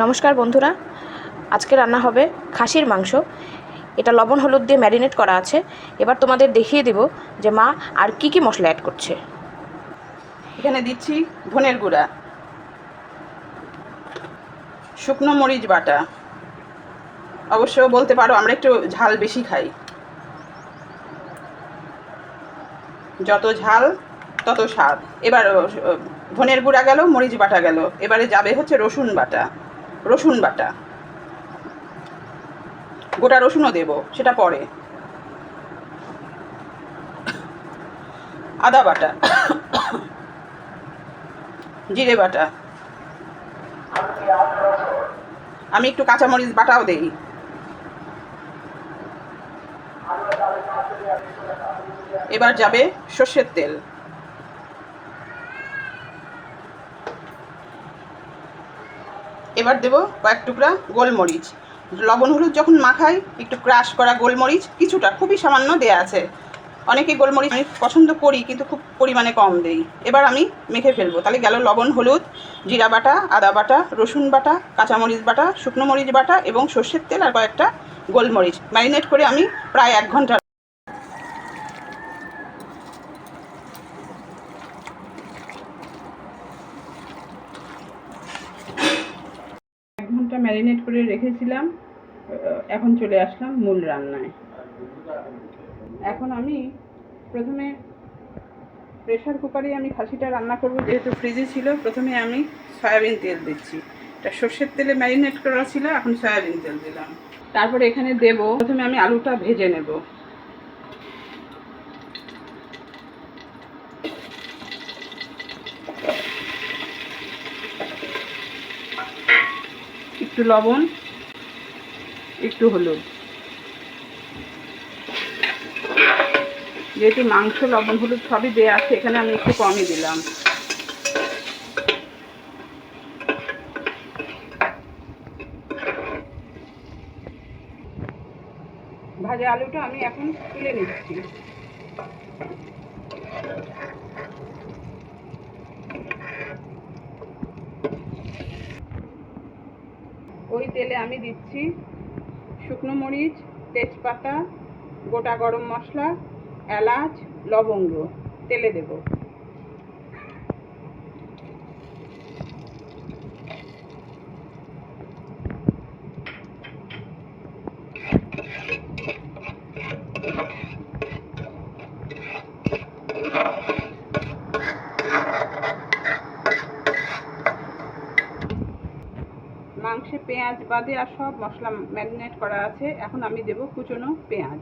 নমস্কার বন্ধুরা। আজকে রান্না হবে খাসির মাংস। এটা লবণ হলুদ দিয়ে ম্যারিনেট করা আছে। এবার তোমাদের দেখিয়ে দেব যে মা আর কি কি মশলা অ্যাড করছে। এখানে দিচ্ছি ধনের গুঁড়া, শুকনো মরিচ বাটা। অবশ্য বলতে পারো আমরা একটু ঝাল বেশি খাই। যত ঝাল, তত স্বাদ। এবার ধনের গুঁড়া গেল, মরিচ বাটা গেল। এবারে যাবে হচ্ছে রসুন বাটা। রসুন বাটা। গোটা রসুনও দেব, সেটা পরে। আদা বাটা, জিরে বাটা। আমি একটু কাঁচামরিচ বাটাও দেই। এবার যাবে সর্ষের তেল। এবার দেব কয়েক টুকরা গোলমরিচ। লবণ হলুদ যখন মাখাই, একটু ক্রাশ করা গোলমরিচ কিছুটা, খুবই সামান্য দেয়া আছে। অনেকে গোলমরিচ আমি পছন্দ করি, কিন্তু খুব পরিমাণে কম দেই। এবার আমি মেখে ফেলব। তাহলে গেল লবণ, হলুদ, জিরা বাটা, আদা বাটা, রসুন বাটা, কাঁচামরিচ বাটা, শুকনো মরিচ বাটা এবং সর্ষের তেল আর কয়েকটা গোলমরিচ। ম্যারিনেট করে আমি প্রায় এক ঘণ্টা এক ঘণ্টা ম্যারিনেট করে রেখেছিলাম এখন চলে আসলাম মূল রান্নায়। এখন আমি প্রথমে প্রেশার কুকারে আমি খাসিটা রান্না করব, যেহেতু ফ্রিজে ছিল, প্রথমে আমি সয়াবিন তেল দিচ্ছি। এটা সর্ষের তেলে ম্যারিনেট করা ছিল, এখন সয়াবিন তেল দিলাম। তারপরে এখানে দেব, প্রথমে আমি আলুটা ভেজে নেব। একটু লবণ, একটু হলুদ। যেহেতু মাংস, লবণ, হলুদ সবই দেওয়া আছে, এখানে আমি একটু কমই দিলাম। ভাজা আলুটা আমি এখন তুলে নিচ্ছি। তেলে আমি দিচ্ছি শুকনো মরিচ তেজপাতা গোটা গরম মশলা এলাচ লবঙ্গ। তেলে দেব মাংসে পেঁয়াজ বাদে আর সব মশলা ম্যারিনেট করা আছে। এখন আমি দেব কুচনো পেঁয়াজ।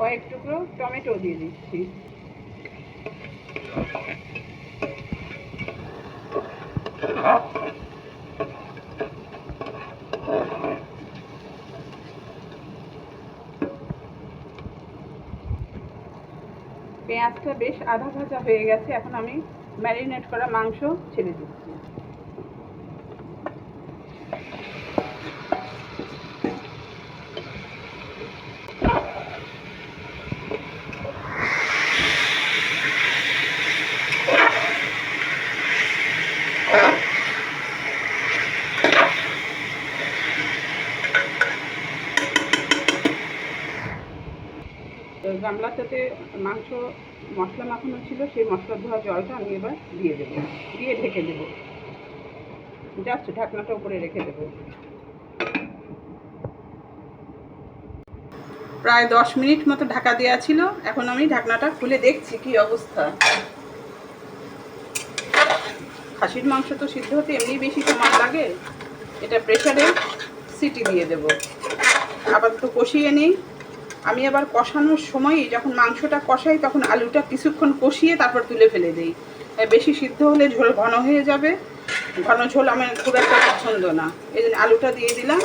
কয়েক টুকরো টমেটো দিয়ে দিচ্ছি। পেঁয়াজটা বেশ আধা ভাজা হয়ে গেছে, এখন আমি ম্যারিনেট করা মাংস ছেড়ে দিচ্ছি। গামলাটাতে মাংস, মশলা মাখানো ছিল, সেই মশলা ধোয়া জলটা আমি এবার দিয়ে দেবো। দিয়ে ঢেকে দেবো। জাস্ট ঢাকনাটা উপরে রেখে দেবো। প্রায় দশ মিনিট মতো ঢাকা দেওয়া ছিল। এখন আমি ঢাকনাটা খুলে দেখছি কি অবস্থা। খাসির মাংস তো সিদ্ধ হতে এমনি বেশি সময় লাগে। এটা প্রেশারে সিটি দিয়ে দেব। আপাতত কষিয়ে নিই। আমি আবার কষানোর সময় যখন মাংসটা কষাই তখন আলুটা কিছুক্ষণ কষিয়ে তারপর তুলে ফেলে দিই। বেশি সিদ্ধ হলে ঝোল ঘন হয়ে যাবে। ঘন ঝোল আমার খুব একটা পছন্দ না। এই জন্য আলুটা দিয়ে দিলাম।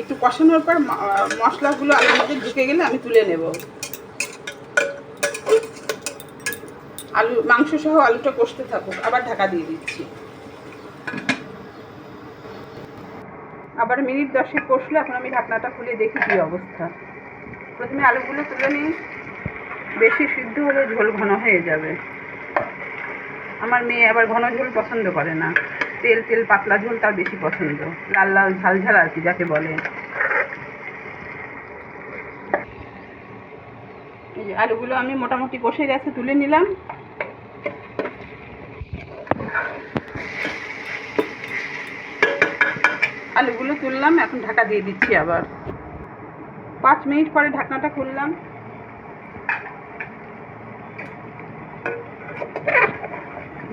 একটু কষানোর পর মশলাগুলো আলুর মধ্যে ঢুকে গেলে আমি তুলে নেব। আলু মাংস সহ আলুটা কষতে থাকুক। আবার ঢাকা দিয়ে দিচ্ছি। আবার মিনিট দশেক কষলে এখন আমি ঢাকনাটা খুলে দেখি কী অবস্থা। প্রথমে আলুগুলো তুলে নিই। বেশি সিদ্ধ হলে ঝোল ঘন হয়ে যাবে। আমার মেয়ে আবার ঘন ঝোল পছন্দ করে না। তেল তেল, পাতলা ঝোল তার বেশি পছন্দ। লাল লাল, ঝাল ঝাল আর কি যাকে বলে। আলুগুলো আমি মোটামুটি কষে গেছে, তুলে নিলাম। আলুগুলো তুললাম, এখন ঢাকা দিয়ে দিচ্ছি আবার। পাঁচ মিনিট পরে ঢাকনাটা খুললাম।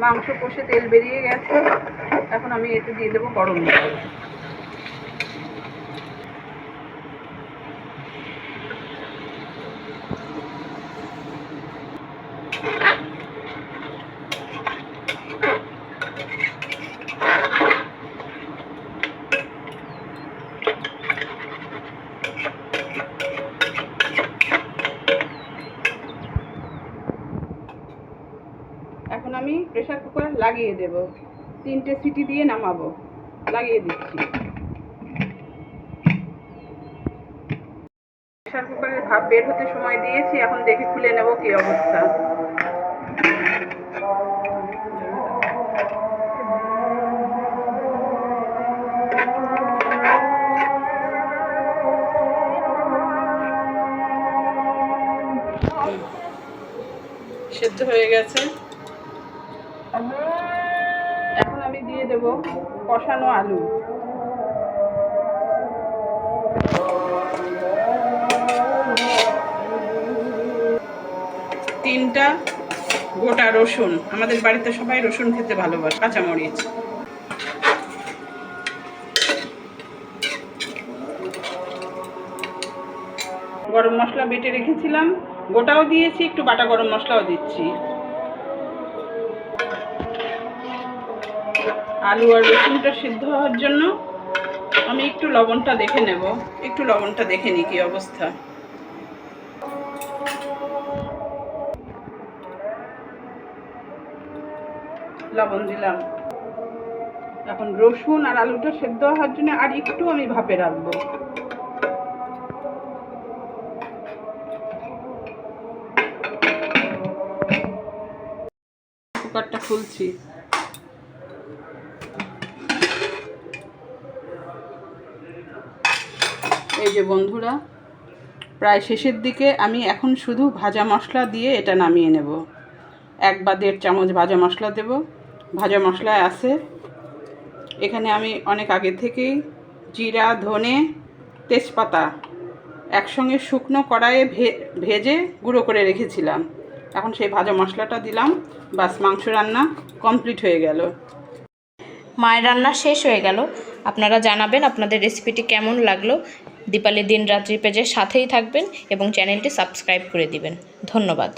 মাংস কষে তেল বেরিয়ে গেছে। এখন আমি এতে দিয়ে দেবো গরম জল এখন আমি প্রেসার কুকার লাগিয়ে দেব। তিনটে সিটি দিয়ে নামাবো। লাগিয়ে দিচ্ছি। প্রেসার কুকারের ভাপ বের হতে সময় দিয়েছি, এখন দেখে খুলে নেব কি অবস্থা। সেদ্ধ হয়ে গেছে। কষানো আলু। তিনটা গোটা রসুন। আমাদের বাড়িতে সবাই রসুন খেতে ভালোবাসে, কাঁচামরিচ। গরম মশলা বেটে রেখেছিলাম। গোটাও দিয়েছি, একটু বাটা গরম মশলাও দিচ্ছি। আলু আর রসুনটা সিদ্ধ হওয়ার জন্য আমি একটু লবণটা দেখে নেব। একটু লবণটা দেখে নিই কি অবস্থা। লবণ দিলাম। এখন রসুন আর আলুটা সেদ্ধ হওয়ার জন্য আর একটু আমি ভাপে রাখব। কুকারটা খুলছি। এই যে বন্ধুরা, প্রায় শেষের দিকে আমি এখন শুধু ভাজা মশলা দিয়ে এটা নামিয়ে নেব। এক বা দেড় চামচ ভাজা মশলা দেব। ভাজা মশলায় আছে, এখানে আমি অনেক আগে থেকেই জিরা, ধনে, তেজপাতা একসঙ্গে শুকনো কড়াইয়ে ভেজে গুঁড়ো করে রেখেছিলাম। এখন সেই ভাজা মশলাটা দিলাম, বাস মাংস রান্না কমপ্লিট হয়ে গেল। মায়ের রান্না শেষ হয়ে গেল। আপনারা জানাবেন আপনাদের রেসিপিটি কেমন লাগল। দীপালি দিন রাত্রি পেজের সাথেই থাকবেন এবং চ্যানেলটি সাবস্ক্রাইব করে দিবেন। ধন্যবাদ।